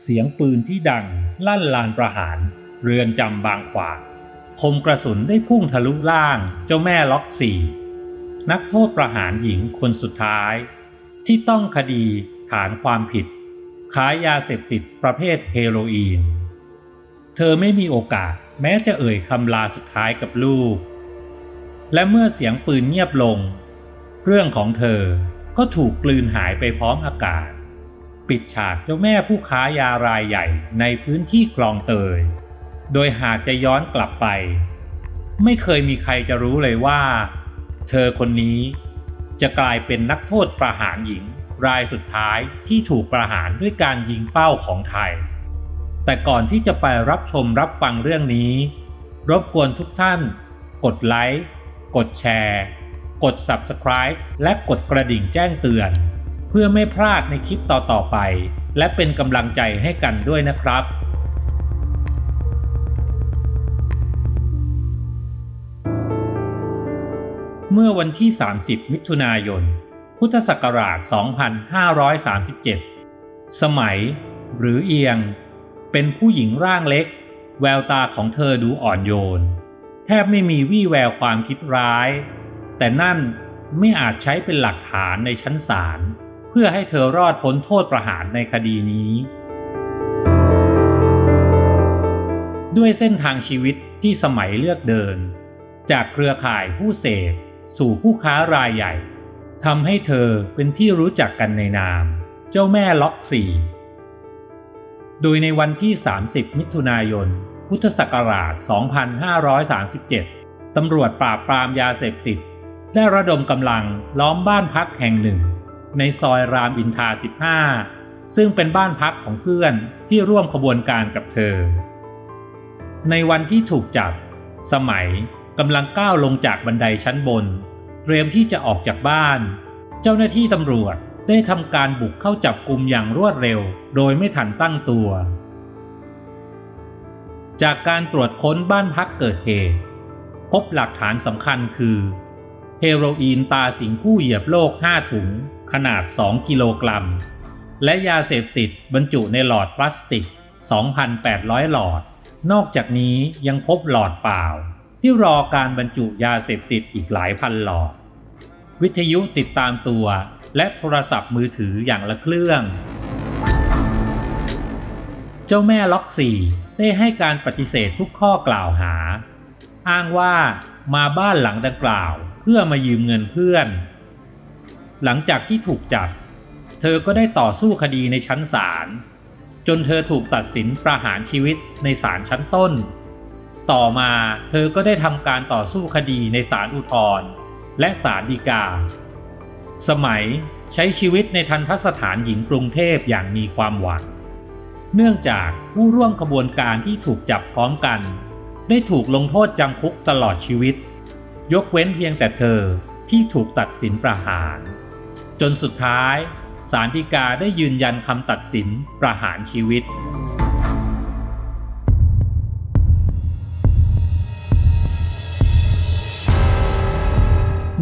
เสียงปืนที่ดังลั่นลานประหาร เรือนจำบางขวางคมกระสุนได้พุ่งทะลุล่างเจ้าแม่ล็อกสี่นักโทษประหารหญิงคนสุดท้าย ที่ต้องคดีฐานความผิดค้ายาเสพติดประเภทเฮโรอีน เธอไม่มีโอกาสแม้จะเอ่ยคำลาสุดท้ายกับลูก และเมื่อเสียงปืนเงียบลง เรื่องของเธอก็ถูกกลืนหายไปพร้อมอากาศ ปิดฉากเจ้าแม่ผู้ค้ายารายใหญ่ในพื้นที่คลองเตย โดยหากจะย้อนกลับไป ไม่เคยมีใครจะรู้เลยว่า เธอคนนี้จะกลายเป็นนักโทษประหารหญิงรายสุดท้ายที่ถูกประหารด้วยการยิงเป้าของไทย แต่ก่อนที่จะไปรับชมรับฟังเรื่องนี้ รบกวนทุกท่าน กดไลค์ กดแชร์ กด Subscribe และกดกระดิ่งแจ้งเตือน พื่อไม่พลาดในคลิปต่อๆไป และเป็นกำลังใจให้กันด้วยนะครับเมื่อวันที่ 30 มิถุนายน พุทธศักราช 2537 สมัย หรือเอียง เป็นผู้หญิงร่างเล็ก แววตาของเธอดูอ่อนโยน แทบไม่มีวี่แววความคิดร้าย แต่นั่นไม่อาจใช้เป็นหลักฐานในชั้นศาล พื่อให้เธอรอดพ้นโทษประหารในคดีนี้ ด้วยเส้นทางชีวิตที่สมัยเลือกเดิน จากเครือข่ายผู้เสพสู่ผู้ค้ารายใหญ่ทำให้เธอเป็นที่รู้จักกันในนาม เจ้าแม่ล็อกสี่โดยในวันที่ 30 มิถุนายน พุทธศักราช 2537 ตำรวจปราบปรามยาเสพติด ได้ระดมกำลังล้อมบ้านพักแห่งหนึ่ง ในซอยรามอินทรา15 ซึ่งเป็นบ้านพักของเพื่อนที่ร่วมขบวนการกับเธอ ในวันที่ถูกจับ สมัยกำลังก้าวลงจากบันไดชั้นบน เตรียมที่จะออกจากบ้าน เจ้าหน้าที่ตำรวจได้ทำการบุกเข้าจับกลุ่มอย่างรวดเร็ว โดยไม่ทันตั้งตัว จากการตรวจค้นบ้านพักเกิดเหตุ พบหลักฐานสำคัญคือ เฮโรอีนตาสิงคู่เหยียบโลก 5 ถุง ขนาด 2 กิโลกรัม และยาเสพติดบรรจุในหลอดพลาสติก 2,800 หลอด นอกจากนี้ยังพบหลอดเปล่า ที่รอการบรรจุยาเสพติดอีกหลายพันหลอด วิทยุติดตามตัว และโทรศัพท์มือถืออย่างละเครื่อง เจ้าแม่ล็อกสี่ได้ให้การปฏิเสธทุกข้อกล่าวหา อ้างว่ามาบ้านหลังดังกล่าว เพื่อมายืมเงินเพื่อน หลังจากที่ถูกจับ เธอก็ได้ต่อสู้คดีในชั้นศาลจนเธอถูกตัดสินประหารชีวิตในศาลชั้นต้น ต่อมาเธอก็ได้ทำการต่อสู้คดีในศาลอุทธรณ์และศาลฎีกา สมัยใช้ชีวิตในทันทสถานหญิงกรุงเทพอย่างมีความหวัง เนื่องจากผู้ร่วมขบวนการที่ถูกจับพร้อมกัน ได้ถูกลงโทษจำคุกตลอดชีวิต ยกเว้นเพียงแต่เธอที่ถูกตัดสินประหาร จนสุดท้ายศาลฎีกาได้ยืนยันคำตัดสินประหารชีวิต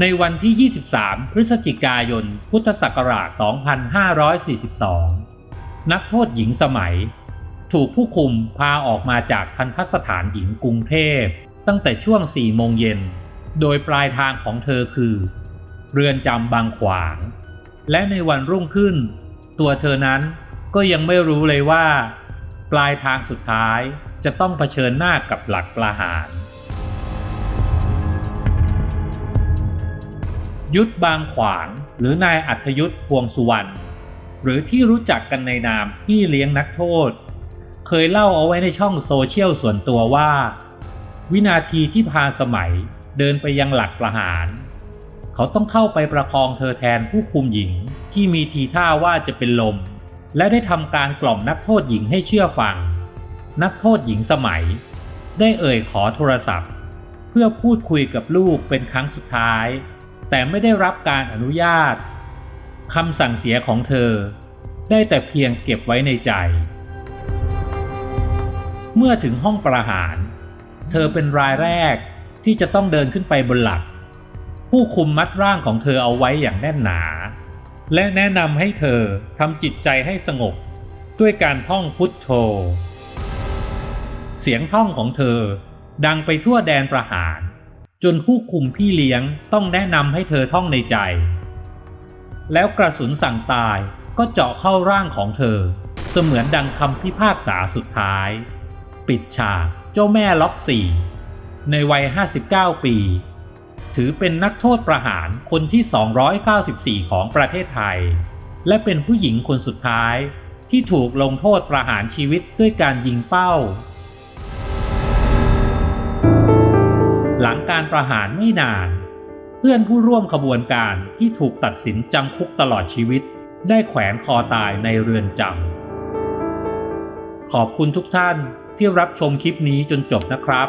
ในวันที่ 23 พฤศจิกายน พุทธศักราช 2542 นักโทษหญิงสมัย ถูกผู้คุมพาออกมาจากทันทสถานหญิงกรุงเทพ ตั้งแต่ช่วง 4 โมงเย็น โดยปลายทางของเธอคือ เรือนจำบางขวาง และในวันรุ่งขึ้น ตัวเธอนั้นก็ยังไม่รู้เลยว่า ปลายทางสุดท้ายจะต้องเผชิญหน้ากับหลักประหาร ยุทธบางขวางหรือนายอัธยุทธพวงสุวรรณหรือที่รู้จักกันในนามพี่เลี้ยงนักโทษ เคยเล่าเอาไว้ในช่องโซเชียลส่วนตัวว่า วินาทีที่พาสมัย เดินไปยังหลักประหาร เขาต้องเข้าไปประคองเธอแทนผู้คุมหญิงที่มีทีท่าว่าจะเป็นลม และได้ทำการกล่อมนักโทษหญิงให้เชื่อฟัง นักโทษหญิงสมัย ได้เอ่ยขอโทรศัพท์ เพื่อพูดคุยกับลูกเป็นครั้งสุดท้าย แต่ไม่ได้รับการอนุญาตคำสั่งเสียของเธอ ได้แต่เพียงเก็บไว้ในใจ เมื่อถึงห้องประหาร เธอเป็นรายแรก ที่จะต้องเดินขึ้นไปบนหลัก ผู้คุมมัดร่างของเธอเอาไว้อย่างแน่นหนา และแนะนำให้เธอทำจิตใจให้สงบ ด้วยการท่องพุทโธ เสียงท่องของเธอดังไปทั่วแดนประหาร จนผู้คุมพี่เลี้ยงต้องแนะนำให้เธอท่องในใจ แล้วกระสุนสั่งตายก็เจาะเข้าร่างของเธอ เสมือนดังคำพิพากษาสุดท้าย ปิดฉากเจ้าแม่ล็อกสี่ ในวัย 59 ปี ถือเป็นนักโทษประหารคนที่ 294 ของประเทศไทย และเป็นผู้หญิงคนสุดท้ายที่ถูกลงโทษประหารชีวิตด้วยการยิงเป้า หลังการประหารไม่นาน เพื่อนผู้ร่วมขบวนการที่ถูกตัดสินจำคุกตลอดชีวิต ได้แขวนคอตายในเรือนจำขอบคุณทุกท่านที่รับชมคลิปนี้จนจบนะครับ